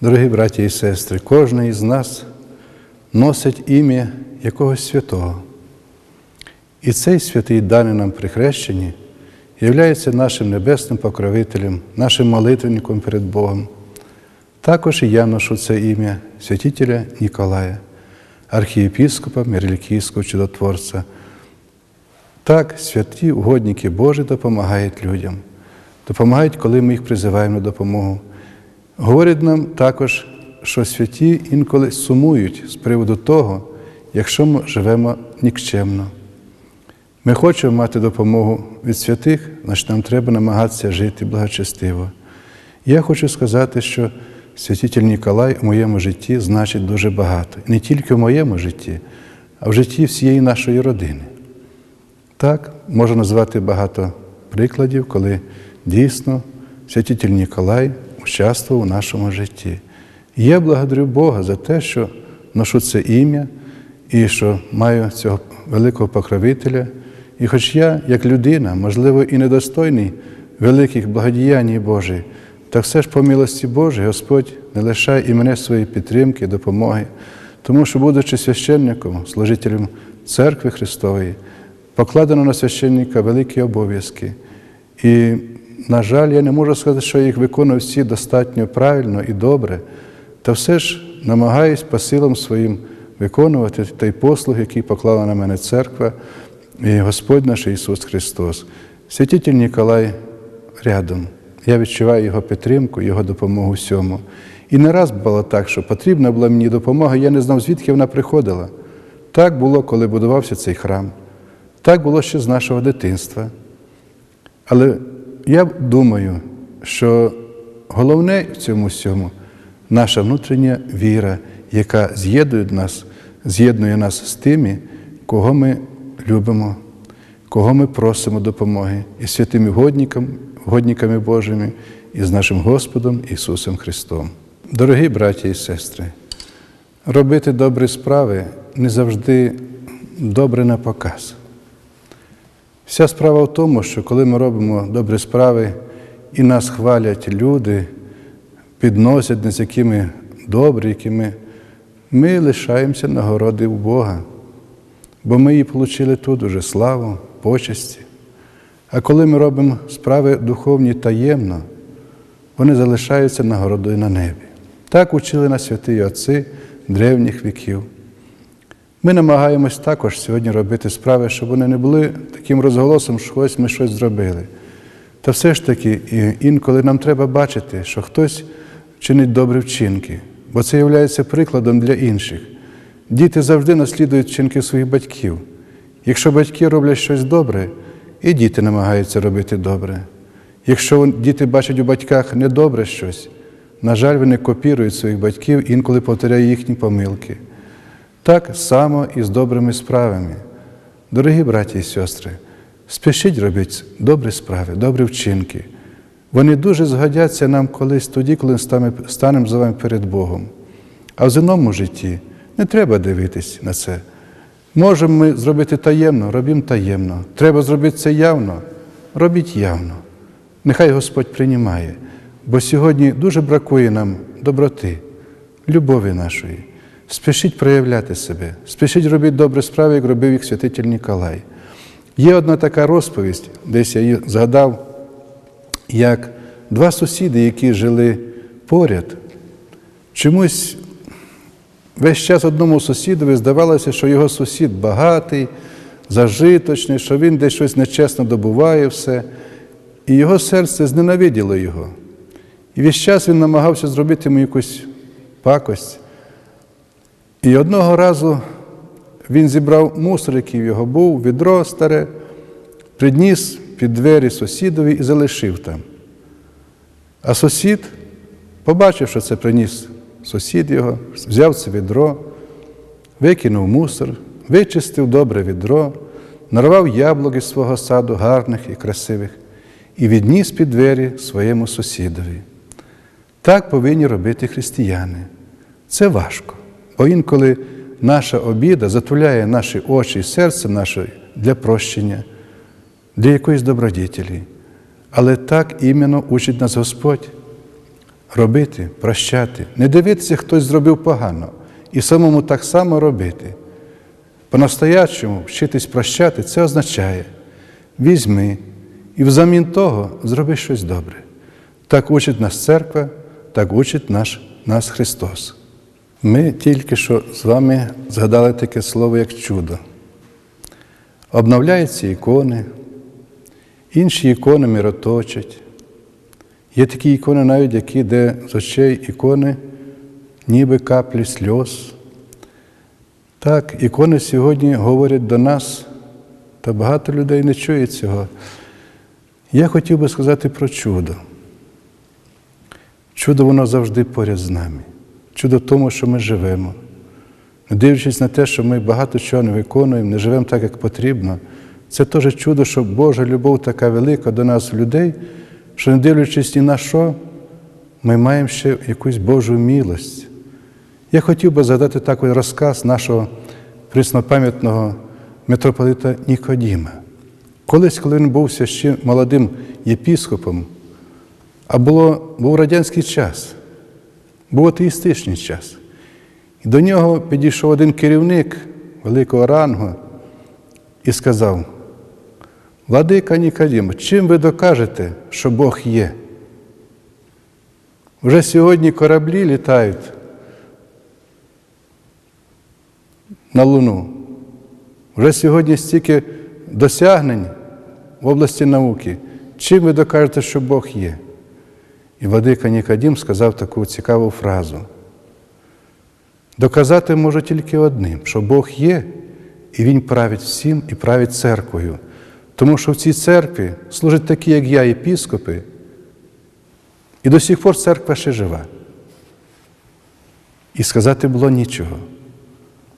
Дорогі браті і сестри, кожен із нас носить ім'я якогось святого. І цей святий даний нам при хрещенні являється нашим небесним покровителем, нашим молитвенником перед Богом. Також і я ношу це ім'я святителя Ніколая, архієпіскопа Мірлікійського чудотворця. Так, святі угодники Божі допомагають людям, допомагають, коли ми їх призиваємо на допомогу. Говорять нам також, що святі інколи сумують з приводу того, якщо ми живемо нікчемно. Ми хочемо мати допомогу від святих, значить нам треба намагатися жити благочестиво. Я хочу сказати, що святитель Ніколай у моєму житті значить дуже багато. Не тільки в моєму житті, а в житті всієї нашої родини. Так, можу назвати багато прикладів, коли дійсно святитель Ніколай участвував у нашому житті. І я благодарю Бога за те, що ношу це ім'я і що маю цього великого покровителя. І хоч я, як людина, можливо, і недостойний великих благодіянь Божих, та все ж по милості Божій Господь не лишає і мене своєї підтримки, допомоги, тому що, будучи священником, служителем церкви Христової, покладено на священника великі обов'язки. І, на жаль, я не можу сказати, що я їх виконую всі достатньо правильно і добре, та все ж намагаюсь по силам своїм виконувати той послуг, який поклала на мене церква і Господь наш Ісус Христос. Святитель Ніколай рядом. Я відчуваю Його підтримку, Його допомогу всьому. І не раз було так, що потрібна була мені допомога, я не знав, звідки вона приходила. Так було, коли будувався цей храм. Так було ще з нашого дитинства. Але я думаю, що головне в цьому всьому наша внутрішня віра, яка з'єднує нас, з'єднує нас з тими, кого ми любимо, кого ми просимо допомоги, і святими годниками, годниками Божими, і з нашим Господом Ісусом Христом. Дорогі браті і сестри, робити добрі справи не завжди добре на показ. Вся справа в тому, що коли ми робимо добрі справи і нас хвалять люди, підносять нас, які ми добрі, які ми, ми лишаємося нагороди у Бога, бо ми її отримали тут уже славу, почесті. А коли ми робимо справи духовні таємно, вони залишаються нагородою на небі. Так учили нас святі отці древніх віків. Ми намагаємось також сьогодні робити справи, щоб вони не були таким розголосом, що ось ми щось зробили. Та все ж таки, інколи нам треба бачити, що хтось чинить добрі вчинки, бо це є прикладом для інших. Діти завжди наслідують вчинки своїх батьків. Якщо батьки роблять щось добре, і діти намагаються робити добре. Якщо діти бачать у батьках недобре щось, на жаль, вони копірують своїх батьків, інколи повторяють їхні помилки. Так само і з добрими справами. Дорогі браті і сестри, спішіть робити добрі справи, добрі вчинки. Вони дуже згодяться нам колись тоді, коли станемо з вами перед Богом. А в земному житті не треба дивитись на це. Можемо ми зробити таємно, робімо таємно. Треба зробити це явно, робіть явно. Нехай Господь приймає, бо сьогодні дуже бракує нам доброти, любові нашої. Спішіть проявляти себе, спішіть робити добрі справи, як робив їх святитель Ніколай. Є одна така розповість, десь я її згадав, як два сусіди, які жили поряд, чомусь весь час одному сусідові здавалося, що його сусід багатий, зажиточний, що він десь щось нечесно добуває все, і його серце зненавиділо його. І весь час він намагався зробити йому якусь пакость. І одного разу він зібрав мусор, який в його був, відро старе, підніс під двері сусідові і залишив там. А сусід, побачив, що це приніс сусід його, взяв це відро, викинув мусор, вичистив добре відро, нарвав яблук із свого саду, гарних і красивих, і відніс під двері своєму сусідові. Так повинні робити християни. Це важко. Бо інколи наша обіда затуляє наші очі і серце наше для прощення, для якоїсь добродітелі. Але так іменно учить нас Господь. робити, прощати, не дивитися, хтось зробив погано, і самому так само робити. По-настоячому вчитись прощати це означає візьми і взамін того зроби щось добре. Так учить нас церква, так учить наш, нас Христос. Ми тільки що з вами згадали таке слово, як чудо. Обновляються ікони, інші ікони мироточать. Є такі ікони, навіть які, де з очей ікони, ніби каплі сльоз. Так, ікони сьогодні говорять до нас, та багато людей не чує цього. Я хотів би сказати про чудо. Чудо воно завжди поряд з нами. Чудо в тому, що ми живемо. Не дивлячись на те, що ми багато чого не виконуємо, не живемо так, як потрібно. Це теж чудо, що Божа любов така велика до нас, людей, що не дивлячись ні на що, ми маємо ще якусь Божу милость. Я хотів би згадати такий розказ нашого приснопам'ятного митрополита Нікодіма. Колись, коли він був ще молодим єпіскопом, а було, був радянський час, був атеїстичний час. І до нього підійшов один керівник великого рангу і сказав: Владика Нікодім, чим ви докажете, що Бог є? Вже сьогодні кораблі літають на Луну. Вже сьогодні стільки досягнень в області науки. Чим ви докажете, що Бог є? І Владика Нікодім сказав таку цікаву фразу. Доказати можу тільки одним, що Бог є, і Він править всім і править церквою. Тому що в цій церкві служать такі, як я, єпіскопи, і до сих пор церква ще жива. І сказати було нічого.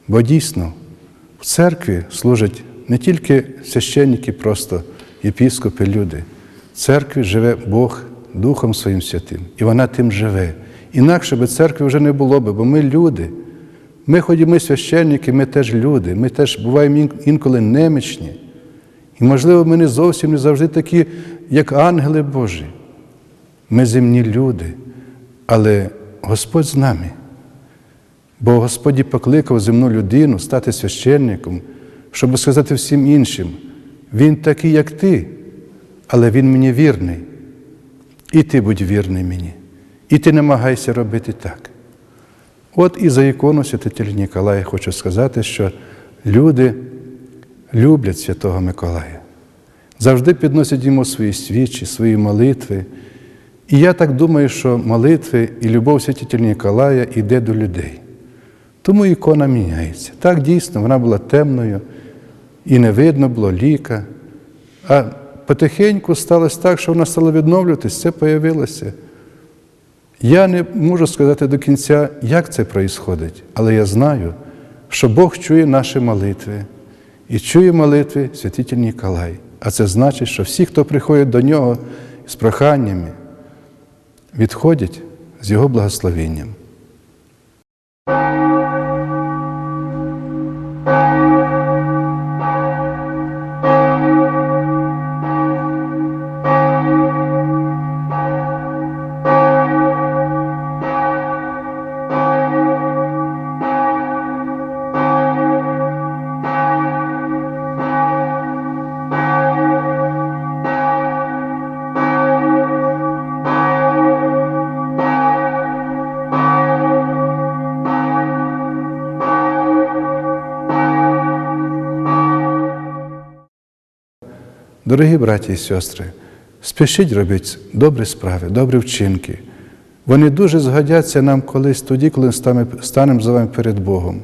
Бо дійсно в церкві служать не тільки священники, просто єпіскопи, люди. В церкві живе Бог Духом Своїм Святим, і вона тим живе. Інакше би церкви вже не було би, бо ми люди. Ми, ми священники, ми теж люди, ми теж буваємо інколи немічні. І, можливо, ми не зовсім не завжди такі, як ангели Божі. Ми земні люди, але Господь з нами. Бо Господь покликав земну людину стати священником, щоб сказати всім іншим, Він такий, як ти, але Він мені вірний. І ти будь вірний мені. І ти намагайся робити так. От і за ікону святителя Ніколая хочу сказати, що люди люблять Святого Миколая, завжди підносять йому свої свічі, свої молитви. І я так думаю, що молитви і любов святителя Ніколая йде до людей. Тому ікона міняється. Так дійсно, вона була темною, і не видно було ліка. А потихеньку сталося так, що вона стала відновлюватися, це появилося. Я не можу сказати до кінця, як це відбувається, але я знаю, що Бог чує наші молитви і чує молитви святитель Ніколай. А це значить, що всі, хто приходять до нього з проханнями, відходять з Його благословенням. Дорогі браті і сестри, спішіть робити добрі справи, добрі вчинки. Вони дуже згодяться нам колись тоді, коли станемо з вами перед Богом.